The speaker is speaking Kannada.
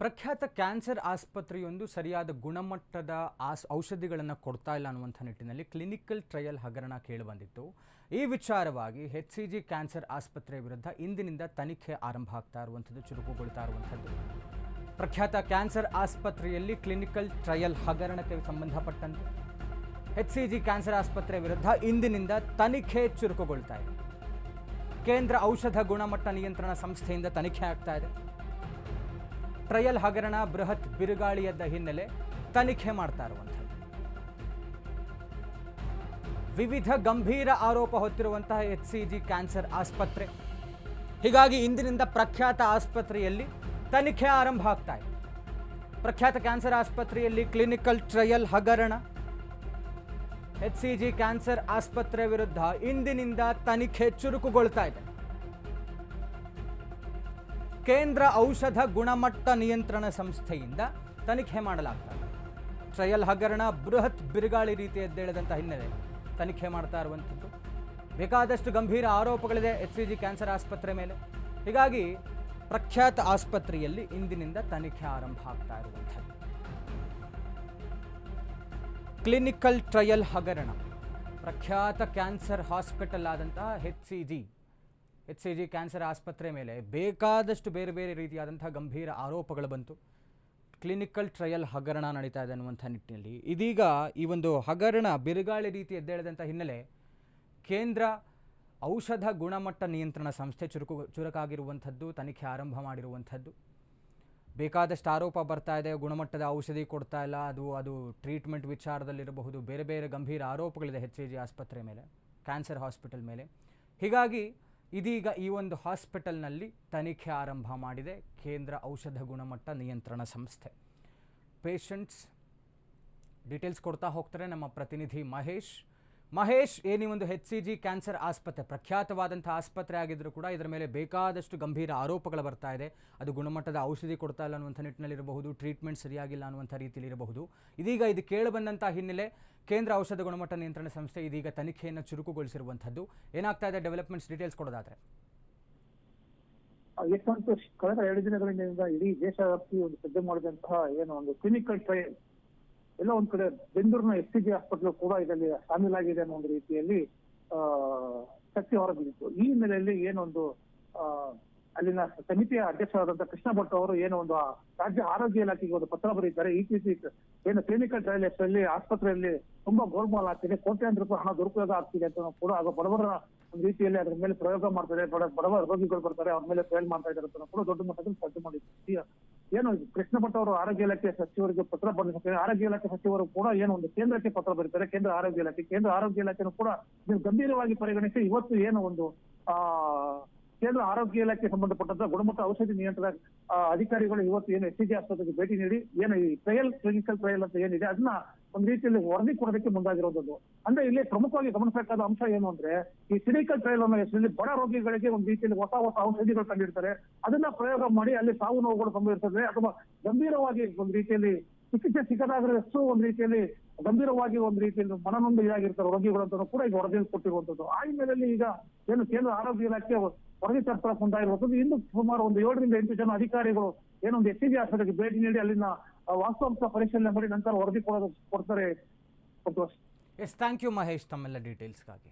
ಪ್ರಖ್ಯಾತ ಕ್ಯಾನ್ಸರ್ ಆಸ್ಪತ್ರೆಯೊಂದು ಸರಿಯಾದ ಗುಣಮಟ್ಟದ ಆಸ್, ಔಷಧಿಗಳನ್ನು ಕೊಡ್ತಾ ಇಲ್ಲ ಅನ್ನುವಂಥ ನಿಟ್ಟಿನಲ್ಲಿ ಕ್ಲಿನಿಕಲ್ ಟ್ರಯಲ್ ಹಗರಣ ಕೇಳಿಬಂದಿತ್ತು. ಈ ವಿಚಾರವಾಗಿ ಹೆಚ್ ಸಿ ಜಿ ಕ್ಯಾನ್ಸರ್ ಆಸ್ಪತ್ರೆ ವಿರುದ್ಧ ಇಂದಿನಿಂದ ತನಿಖೆ ಆರಂಭ ಆಗ್ತಾ ಇರುವಂಥದ್ದು, ಚುರುಕುಗೊಳ್ತಾ ಇರುವಂಥದ್ದು. ಪ್ರಖ್ಯಾತ ಕ್ಯಾನ್ಸರ್ ಆಸ್ಪತ್ರೆಯಲ್ಲಿ ಕ್ಲಿನಿಕಲ್ ಟ್ರಯಲ್ ಹಗರಣಕ್ಕೆ ಸಂಬಂಧಪಟ್ಟಂತೆ ಎಚ್ ಸಿ ಜಿ ಕ್ಯಾನ್ಸರ್ ಆಸ್ಪತ್ರೆ ವಿರುದ್ಧ ಇಂದಿನಿಂದ ತನಿಖೆ ಚುರುಕುಗೊಳ್ತಾ ಇದೆ. ಕೇಂದ್ರ ಔಷಧ ಗುಣಮಟ್ಟ ನಿಯಂತ್ರಣ ಸಂಸ್ಥೆಯಿಂದ ತನಿಖೆ ಆಗ್ತಾ ಇದೆ. ಟ್ರಯಲ್ ಹಗರಣ ಬೃಹತ್ ಬಿರುಗಾಳಿಯದ್ದ ಹಿನ್ನೆಲೆ ತನಿಖೆ ಮಾಡ್ತಾ ಇರುವಂಥದ್ದು. ವಿವಿಧ ಗಂಭೀರ ಆರೋಪ ಹೊತ್ತಿರುವಂತಹ ಎಚ್ ಸಿ ಜಿ ಕ್ಯಾನ್ಸರ್ ಆಸ್ಪತ್ರೆ. ಹೀಗಾಗಿ ಇಂದಿನಿಂದ ಪ್ರಖ್ಯಾತ ಆಸ್ಪತ್ರೆಯಲ್ಲಿ ತನಿಖೆ ಆರಂಭ ಆಗ್ತಾ ಇದೆ. ಪ್ರಖ್ಯಾತ ಕ್ಯಾನ್ಸರ್ ಆಸ್ಪತ್ರೆಯಲ್ಲಿ ಕ್ಲಿನಿಕಲ್ ಟ್ರಯಲ್ ಹಗರಣ. ಎಚ್ ಸಿ ಜಿ ಕ್ಯಾನ್ಸರ್ ಆಸ್ಪತ್ರೆ ವಿರುದ್ಧ ಇಂದಿನಿಂದ ತನಿಖೆ ಚುರುಕುಗೊಳ್ತಾ ಇದೆ. ಕೇಂದ್ರ ಔಷಧ ಗುಣಮಟ್ಟ ನಿಯಂತ್ರಣ ಸಂಸ್ಥೆಯಿಂದ ತನಿಖೆ ಮಾಡಲಾಗ್ತದೆ. ಟ್ರಯಲ್ ಹಗರಣ ಬೃಹತ್ ಬಿರುಗಾಳಿ ರೀತಿ ಎದ್ದೇಳದಂಥ ಹಿನ್ನೆಲೆ ತನಿಖೆ ಮಾಡ್ತಾ ಇರುವಂಥದ್ದು. ಬೇಕಾದಷ್ಟು ಗಂಭೀರ ಆರೋಪಗಳಿದೆ ಎಚ್ ಸಿ ಜಿ ಕ್ಯಾನ್ಸರ್ ಆಸ್ಪತ್ರೆ ಮೇಲೆ. ಹೀಗಾಗಿ ಪ್ರಖ್ಯಾತ ಆಸ್ಪತ್ರೆಯಲ್ಲಿ ಇಂದಿನಿಂದ ತನಿಖೆ ಆರಂಭ ಆಗ್ತಾ ಇರುವಂಥದ್ದು. ಕ್ಲಿನಿಕಲ್ ಟ್ರಯಲ್ ಹಗರಣ. ಪ್ರಖ್ಯಾತ ಕ್ಯಾನ್ಸರ್ ಹಾಸ್ಪಿಟಲ್ ಆದಂತಹ H C G H C G cancer ಆಸ್ಪತ್ರೆ ಮೇಲೆ ಬೇಕಾದಷ್ಟು ಬೇರೆ ಬೇರೆ ರೀತಿಯಾದಂಥ ಗಂಭೀರ ಆರೋಪಗಳು ಬಂತು. ಕ್ಲಿನಿಕಲ್ ಟ್ರಯಲ್ ಹಗರಣ ನಡೀತಾ ಇದೆ ಅನ್ನುವಂಥ ನಿಟ್ಟಿನಲ್ಲಿ. ಇದೀಗ ಈ ಒಂದು ಹಗರಣ ಬಿರುಗಾಳಿ ರೀತಿ ಎದ್ದೇಳದಂಥ ಹಿನ್ನೆಲೆ ಕೇಂದ್ರ ಔಷಧ ಗುಣಮಟ್ಟ ನಿಯಂತ್ರಣ ಸಂಸ್ಥೆ ಚುರುಕು, ಚುರುಕಾಗಿರುವಂಥದ್ದು, ತನಿಖೆ ಆರಂಭ ಮಾಡಿರುವಂಥದ್ದು. ಬೇಕಾದಷ್ಟು ಆರೋಪ ಬರ್ತಾ ಇದೆ, ಗುಣಮಟ್ಟದ ಔಷಧಿ ಕೊಡ್ತಾ ಇಲ್ಲ, ಅದು ಅದು ಟ್ರೀಟ್ಮೆಂಟ್ ವಿಚಾರದಲ್ಲಿರಬಹುದು, ಬೇರೆ ಬೇರೆ ಗಂಭೀರ ಆರೋಪಗಳಿದೆ ಎಚ್ ಜಿ ಆಸ್ಪತ್ರೆ ಮೇಲೆ ಕ್ಯಾನ್ಸರ್ ಹಾಸ್ಪಿಟಲ್ ಮೇಲೆ. ಹೀಗಾಗಿ ಇದೀಗ ಈ ಒಂದು ಹಾಸ್ಪಿಟಲ್ನಲ್ಲಿ ತನಿಖೆ ಆರಂಭ ಮಾಡಿದೆ ಕೇಂದ್ರ ಔಷಧ ಗುಣಮಟ್ಟ ನಿಯಂತ್ರಣ ಸಂಸ್ಥೆ. ಪೇಷಂಟ್ಸ್, ಡೀಟೇಲ್ಸ್ ಕೊಡ್ತಾ ಹೋಗ್ತಾರೆ ನಮ್ಮ ಪ್ರತಿನಿಧಿ ಮಹೇಶ್. ಮಹೇಶ್ ಏನಿ ಒಂದು ಹೆಚ್ ಸಿ ಜಿ ಕ್ಯಾನ್ಸರ್ ಆಸ್ಪತ್ರೆ ಪ್ರಖ್ಯಾತವಾದಂಥ ಆಸ್ಪತ್ರೆ ಆಗಿದ್ದರೂ ಕೂಡ ಇದರ ಮೇಲೆ ಬೇಕಾದಷ್ಟು ಗಂಭೀರ ಆರೋಪಗಳು ಬರ್ತಾ ಇದೆ. ಅದು ಗುಣಮಟ್ಟದ ಔಷಧಿ ಕೊಡ್ತಾ ಇಲ್ಲ ಅನ್ನುವಂಥ ನಿಟ್ಟಿನಲ್ಲಿರಬಹುದು ಟ್ರೀಟ್ಮೆಂಟ್ ಸರಿಯಾಗಿಲ್ಲ ಅನ್ನುವಂಥ ರೀತಿಯಲ್ಲಿ ಇರಬಹುದು ಇದೀಗ ಇದು ಕೇಳಬಂದಂಥ ಹಿನ್ನೆಲೆ ಕೇಂದ್ರ ಔಷಧ ಗುಣಮಟ್ಟ ನಿಯಂತ್ರಣ ಸಂಸ್ಥೆ ಇದೀಗ ತನಿಖೆಯನ್ನು ಚುರುಕುಗೊಳಿಸಿರುವಂಥದ್ದು. ಏನಾಗ್ತಾ ಇದೆ ಡೆವಲಪ್ಮೆಂಟ್ಸ್ ಡೀಟೇಲ್ಸ್ ಕೊಡೋದಾದ್ರೆ? ಕಳೆದ ಎರಡು ದಿನಗಳಿಂದ ಇಡೀ ದೇಶವ್ಯಾಪಿ ಒಂದು ಸಿದ್ಧ ಮಾಡಿದಂತಹ ಏನು ಒಂದು ಕ್ಲಿನಿಕಲ್ ಟ್ರಯಲ್ ಎಲ್ಲ ಒಂದ್ ಕಡೆ ಬೆಂಗಳೂರಿನ ಎಸ್ ಸಿ ಜಿ ಹಾಸ್ಪಿಟಲ್ ಕೂಡ ಇದರಲ್ಲಿ ಶಾಮೀಲಾಗಿದೆ ಅನ್ನೋ ಒಂದು ರೀತಿಯಲ್ಲಿ, ಆ ಚರ್ಚೆ ಹೊರಬಿದ್ದಿತ್ತು. ಈ ಹಿನ್ನೆಲೆಯಲ್ಲಿ ಏನೊಂದು ಅಲ್ಲಿನ ಸಮಿತಿಯ ಅಧ್ಯಕ್ಷರಾದಂತಹ ಕೃಷ್ಣ ಭಟ್ ಅವರು ಏನೋ ಒಂದು ರಾಜ್ಯ ಆರೋಗ್ಯ ಇಲಾಖೆಗೆ ಒಂದು ಪತ್ರ ಬರೀತಾರೆ ಈ ರೀತಿ ಏನು ಕ್ಲಿನಿಕಲ್ ಟ್ರಯಲ್ ಹೆಸರಲ್ಲಿ ಆಸ್ಪತ್ರೆಯಲ್ಲಿ ತುಂಬಾ ಗೋಲ್ಮಾಲ್ ಆಗ್ತಿದೆ. ಕೋಟ್ಯಾಂತರ ರೂಪಾಯಿ ಹಣ ದುರುಪಯೋಗ ಆಗ್ತಿದೆ ಅಂತ ಕೂಡ ಅದು ಬಡವರ ಒಂದು ರೀತಿಯಲ್ಲಿ ಅದ್ರ ಮೇಲೆ ಪ್ರಯೋಗ ಮಾಡ್ತಾರೆ. ಬಡ ಬಡವ ರೋಗಿಗಳು ಬರ್ತಾರೆ, ಅವ್ರ ಮೇಲೆ ಫೇಲ್ ಮಾಡ್ತಾ ಇದ್ದಾರೆ ಕೂಡ ದೊಡ್ಡ ಮಟ್ಟದಲ್ಲಿ ಚರ್ಚೆ ಮಾಡಿದ್ರು. ಏನು ಕೃಷ್ಣ ಆರೋಗ್ಯ ಇಲಾಖೆ ಸಚಿವರಿಗೆ ಪತ್ರ ಬರೆದಿದ್ದಾರೆ. ಆರೋಗ್ಯ ಇಲಾಖೆ ಸಚಿವರು ಕೂಡ ಏನು ಒಂದು ಕೇಂದ್ರಕ್ಕೆ ಪತ್ರ ಬರೀತಾರೆ. ಕೇಂದ್ರ ಆರೋಗ್ಯ ಇಲಾಖೆ, ಕೇಂದ್ರ ಆರೋಗ್ಯ ಇಲಾಖೆನೂ ಕೂಡ ಗಂಭೀರವಾಗಿ ಪರಿಗಣಿಸಿ ಇವತ್ತು ಏನು ಒಂದು, ಆ ಕೇಂದ್ರ ಆರೋಗ್ಯ ಇಲಾಖೆ ಸಂಬಂಧಪಟ್ಟಂತ ಗುಣಮಟ್ಟ ಔಷಧಿ ನಿಯಂತ್ರಣ ಅಧಿಕಾರಿಗಳು ಇವತ್ತು ಏನು ಎಸ್ ಸಿ ಆಸ್ಪತ್ರೆಗೆ ಭೇಟಿ ನೀಡಿ, ಏನು ಈ ಟ್ರಯಲ್, ಕ್ಲಿನಿಕಲ್ ಟ್ರಯಲ್ ಅಂತ ಏನಿದೆ, ಅದನ್ನ ಒಂದು ರೀತಿಯಲ್ಲಿ ವರದಿ ಕೊಡೋದಕ್ಕೆ ಮುಂದಾಗಿರೋದು ಅಂದ್ರೆ ಇಲ್ಲಿ ಪ್ರಮುಖವಾಗಿ ಗಮನಿಸಬೇಕಾದ ಅಂಶ ಏನು ಅಂದ್ರೆ, ಈ ಕ್ಲಿನಿಕಲ್ ಟ್ರಯಲ್ ಅನ್ನೋ ಹೆಸರಲ್ಲಿ ಬಡ ರೋಗಿಗಳಿಗೆ ಒಂದು ರೀತಿಯಲ್ಲಿ ಹೊಸ ಹೊಸ ಔಷಧಿಗಳು ಕಂಡಿರ್ತಾರೆ ಅದನ್ನ ಪ್ರಯೋಗ ಮಾಡಿ ಅಲ್ಲಿ ಸಾವು ನೋವುಗಳು ಸಂಭವಿಸ್ತದೆ ಅಥವಾ ಗಂಭೀರವಾಗಿ ಒಂದು ರೀತಿಯಲ್ಲಿ ಚಿಕಿತ್ಸೆ ಸಿಗದಾಗಿರೋಷ್ಟು ಒಂದು ರೀತಿಯಲ್ಲಿ ಗಂಭೀರವಾಗಿ ಒಂದು ರೀತಿಯಲ್ಲಿ ಮನನೊಂದು ಇದಾಗಿರ್ತಾರೆ ರೋಗಿಗಳು ಅಂತ ಕೂಡ ಈಗ ವರದಿ ಕೊಟ್ಟಿರುವಂತದ್ದು ಆ ಹಿನ್ನೆಲೆಯಲ್ಲಿ ಈಗ ಏನು ಕೇಂದ್ರ ಆರೋಗ್ಯ ಇಲಾಖೆ ವರದಿ ತರ್ಪಡ ಮುಂದಾಗಿರುವಂತದ್ದು ಇನ್ನು ಸುಮಾರು ಒಂದು ಏಳರಿಂದ ಎಂಟು ಜನ ಅಧಿಕಾರಿಗಳು ಏನೊಂದು ಎಸ್ ಸಿ ಆಸ್ಪತ್ರೆಗೆ ಭೇಟಿ ನೀಡಿ ಅಲ್ಲಿನ ವಾಸ್ತವಾಂಶ ಪರಿಶೀಲನೆ ಮಾಡಿ ನಂತರ ವರದಿ ಕೊಡೋದು ಕೊಡ್ತಾರೆ. ಎಸ್ ಥ್ಯಾಂಕ್ ಯು ಮಹೇಶ್ ತಮ್ಮೆಲ್ಲ ಡೀಟೇಲ್ಸ್ಗಾಗಿ